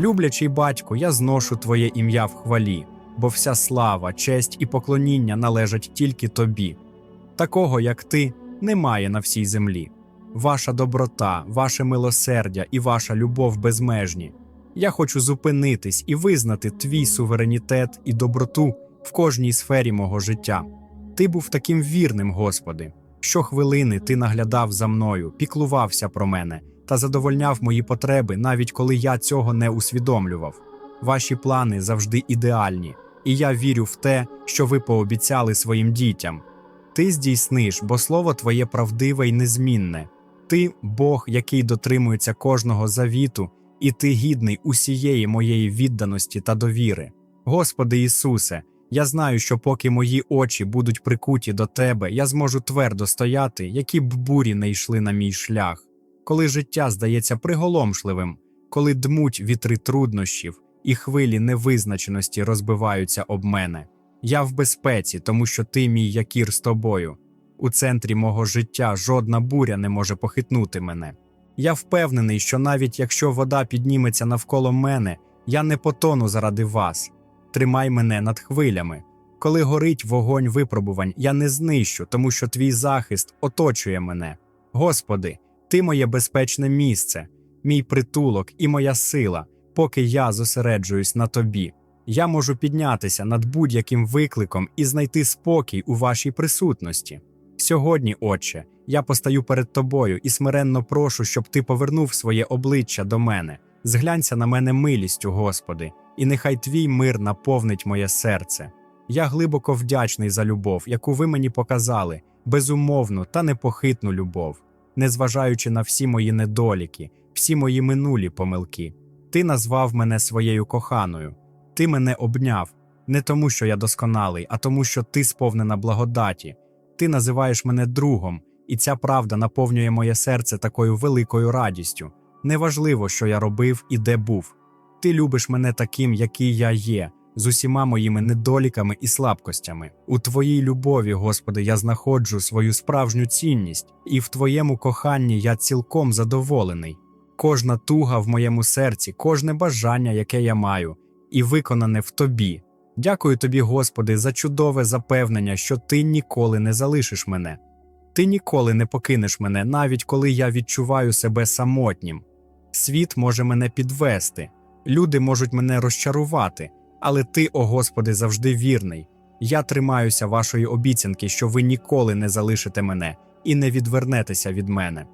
Люблячий батько, я зношу Твоє ім'я в хвалі, бо вся слава, честь і поклоніння належать тільки Тобі. Такого, як Ти, немає на всій землі. Ваша доброта, ваше милосердя і ваша любов безмежні. Я хочу зупинитись і визнати твій суверенітет і доброту в кожній сфері мого життя. Ти був таким вірним, Господи. Щохвилини ти наглядав за мною, піклувався про мене та задовольняв мої потреби, навіть коли я цього не усвідомлював. Ваші плани завжди ідеальні, і я вірю в те, що ви пообіцяли своїм дітям. Ти здійсниш, бо слово твоє правдиве й незмінне. Ти Бог, який дотримується кожного завіту, і ти гідний усієї моєї відданості та довіри. Господи Ісусе, я знаю, що поки мої очі будуть прикуті до Тебе, я зможу твердо стояти, які б бурі не йшли на мій шлях. Коли життя здається приголомшливим, коли дмуть вітри труднощів і хвилі невизначеності розбиваються об мене. Я в безпеці, тому що ти мій якір з тобою. У центрі мого життя жодна буря не може похитнути мене. Я впевнений, що навіть якщо вода підніметься навколо мене, я не потону заради вас. Тримай мене над хвилями. Коли горить вогонь випробувань, я не знищу, тому що твій захист оточує мене. Господи, ти моє безпечне місце, мій притулок і моя сила, поки я зосереджуюсь на тобі. Я можу піднятися над будь-яким викликом і знайти спокій у вашій присутності. Сьогодні, Отче, я постаю перед тобою і смиренно прошу, щоб ти повернув своє обличчя до мене. Зглянься на мене милістю, Господи, і нехай твій мир наповнить моє серце. Я глибоко вдячний за любов, яку ви мені показали, безумовну та непохитну любов, незважаючи на всі мої недоліки, всі мої минулі помилки. Ти назвав мене своєю коханою, ти мене обняв, не тому, що я досконалий, а тому, що ти сповнена благодаті. Ти називаєш мене другом, і ця правда наповнює моє серце такою великою радістю. Неважливо, що я робив і де був. Ти любиш мене таким, який я є, з усіма моїми недоліками і слабкостями. У Твоїй любові, Господи, я знаходжу свою справжню цінність, і в Твоєму коханні я цілком задоволений. Кожна туга в моєму серці, кожне бажання, яке я маю, і виконане в Тобі. Дякую тобі, Господи, за чудове запевнення, що Ти ніколи не залишиш мене. Ти ніколи не покинеш мене, навіть коли я відчуваю себе самотнім. Світ може мене підвести, люди можуть мене розчарувати, але Ти, о Господи, завжди вірний. Я тримаюся вашої обіцянки, що ви ніколи не залишите мене і не відвернетеся від мене.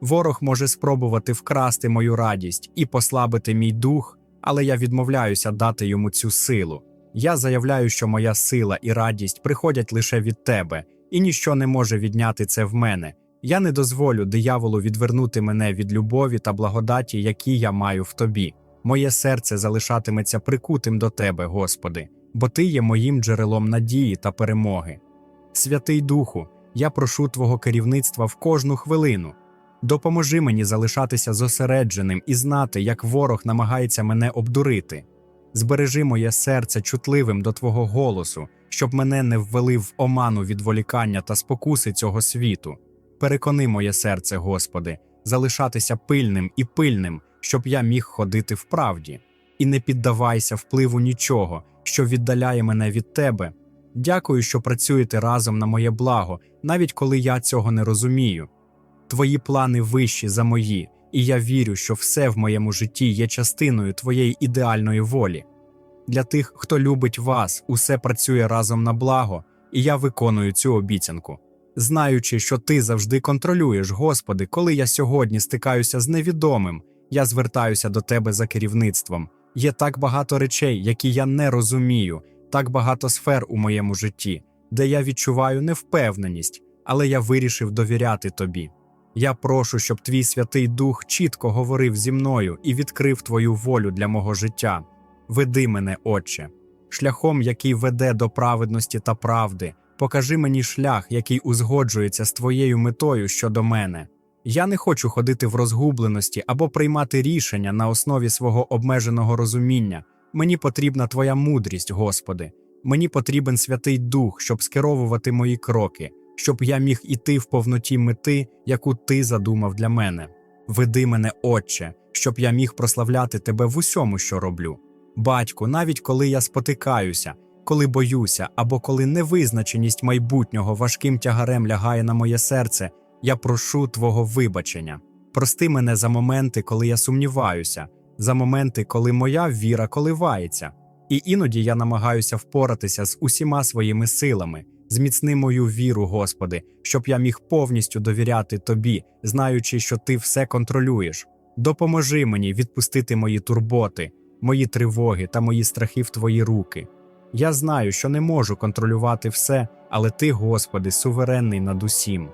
Ворог може спробувати вкрасти мою радість і послабити мій дух, але я відмовляюся дати йому цю силу. Я заявляю, що моя сила і радість приходять лише від тебе, і ніщо не може відняти це в мене. Я не дозволю дияволу відвернути мене від любові та благодаті, які я маю в тобі. Моє серце залишатиметься прикутим до тебе, Господи, бо Ти є моїм джерелом надії та перемоги. Святий Духу, я прошу Твого керівництва в кожну хвилину. Допоможи мені залишатися зосередженим і знати, як ворог намагається мене обдурити. Збережи моє серце чутливим до Твого голосу, щоб мене не ввели в оману відволікання та спокуси цього світу. Перекони моє серце, Господи, залишатися пильним і пильним, щоб я міг ходити в правді, і не піддавайся впливу нічого, що віддаляє мене від Тебе. Дякую, що працюєте разом на моє благо, навіть коли я цього не розумію. Твої плани вищі за мої, і я вірю, що все в моєму житті є частиною Твоєї ідеальної волі. Для тих, хто любить вас, усе працює разом на благо, і я виконую цю обіцянку. Знаючи, що ти завжди контролюєш, Господи, коли я сьогодні стикаюся з невідомим, я звертаюся до Тебе за керівництвом. Є так багато речей, які я не розумію, так багато сфер у моєму житті, де я відчуваю невпевненість, але я вирішив довіряти Тобі. Я прошу, щоб твій Святий Дух чітко говорив зі мною і відкрив Твою волю для мого життя. Веди мене, Отче, шляхом, який веде до праведності та правди. Покажи мені шлях, який узгоджується з твоєю метою щодо мене. Я не хочу ходити в розгубленості або приймати рішення на основі свого обмеженого розуміння. Мені потрібна Твоя мудрість, Господи. Мені потрібен Святий Дух, щоб скеровувати мої кроки, щоб я міг іти в повноті мети, яку Ти задумав для мене. Веди мене, Отче, щоб я міг прославляти тебе в усьому, що роблю. Батьку, навіть коли я спотикаюся, коли боюся або коли невизначеність майбутнього важким тягарем лягає на моє серце, я прошу Твого вибачення. Прости мене за моменти, коли я сумніваюся, за моменти, коли моя віра коливається. І іноді я намагаюся впоратися з усіма своїми силами, зміцни мою віру, Господи, щоб я міг повністю довіряти Тобі, знаючи, що Ти все контролюєш. Допоможи мені відпустити мої турботи, мої тривоги та мої страхи в Твої руки. Я знаю, що не можу контролювати все, але Ти, Господи, суверенний над усім.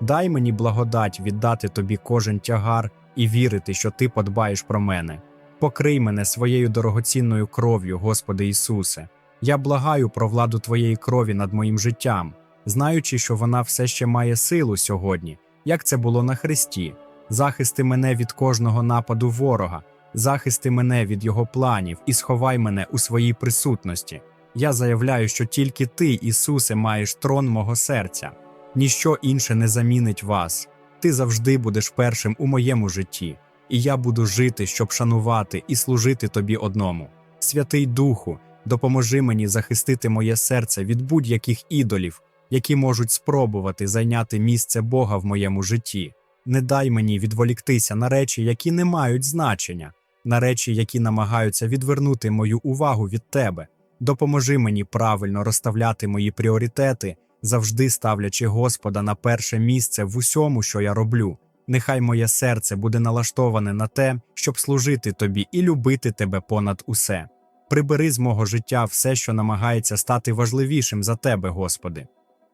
Дай мені благодать віддати Тобі кожен тягар і вірити, що Ти подбаєш про мене. Покрий мене своєю дорогоцінною кров'ю, Господи Ісусе. Я благаю про владу Твоєї крові над моїм життям, знаючи, що вона все ще має силу сьогодні, як це було на Христі. Захисти мене від кожного нападу ворога, захисти мене від його планів і сховай мене у своїй присутності. Я заявляю, що тільки Ти, Ісусе, маєш трон мого серця. Ніщо інше не замінить вас. Ти завжди будеш першим у моєму житті, і я буду жити, щоб шанувати і служити тобі одному. Святий Духу, допоможи мені захистити моє серце від будь-яких ідолів, які можуть спробувати зайняти місце Бога в моєму житті. Не дай мені відволіктися на речі, які не мають значення, на речі, які намагаються відвернути мою увагу від тебе. Допоможи мені правильно розставляти мої пріоритети, завжди ставлячи Господа на перше місце в усьому, що я роблю. Нехай моє серце буде налаштоване на те, щоб служити тобі і любити тебе понад усе. Прибери з мого життя все, що намагається стати важливішим за тебе, Господи.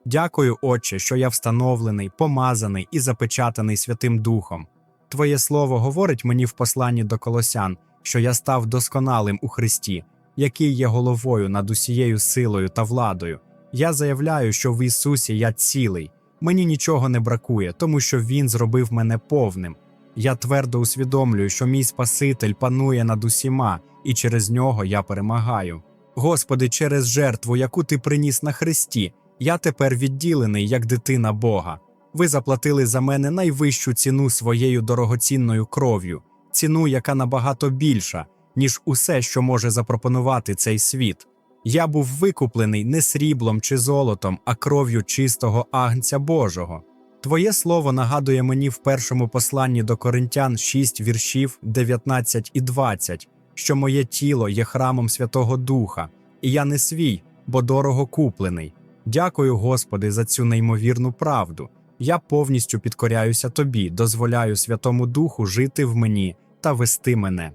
Дякую, Отче, що я встановлений, помазаний і запечатаний Святим Духом. Твоє слово говорить мені в посланні до Колосян, що я став досконалим у Христі, який є головою над усією силою та владою. Я заявляю, що в Ісусі я цілий, мені нічого не бракує, тому що Він зробив мене повним. Я твердо усвідомлюю, що мій Спаситель панує над усіма, і через нього я перемагаю. Господи, через жертву, яку ти приніс на Христі, я тепер відділений як дитина Бога. Ви заплатили за мене найвищу ціну своєю дорогоцінною кров'ю, ціну, яка набагато більша, ніж усе, що може запропонувати цей світ. Я був викуплений не сріблом чи золотом, а кров'ю чистого агнця Божого. Твоє слово нагадує мені в першому посланні до Коринтян 6 віршів 19 і 20, що моє тіло є храмом Святого Духа, і я не свій, бо дорого куплений. Дякую, Господи, за цю неймовірну правду. Я повністю підкоряюся Тобі, дозволяю Святому Духу жити в мені та вести мене.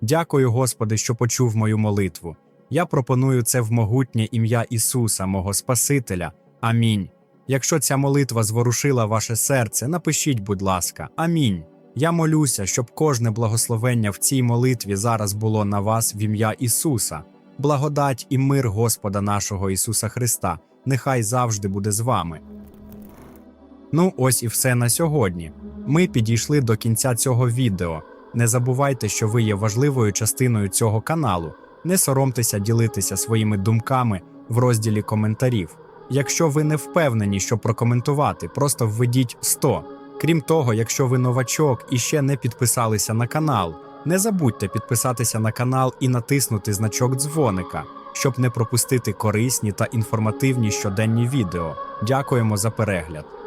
Дякую, Господи, що почув мою молитву. Я пропоную це в могутнє ім'я Ісуса, мого Спасителя. Амінь. Якщо ця молитва зворушила ваше серце, напишіть, будь ласка, амінь. Я молюся, щоб кожне благословення в цій молитві зараз було на вас в ім'я Ісуса. Благодать і мир Господа нашого Ісуса Христа, нехай завжди буде з вами. Ну, ось і все на сьогодні. Ми підійшли до кінця цього відео. Не забувайте, що ви є важливою частиною цього каналу. Не соромтеся ділитися своїми думками в розділі коментарів. Якщо ви не впевнені, що прокоментувати, просто введіть 100. Крім того, якщо ви новачок і ще не підписалися на канал, не забудьте підписатися на канал і натиснути значок дзвоника, щоб не пропустити корисні та інформативні щоденні відео. Дякуємо за перегляд.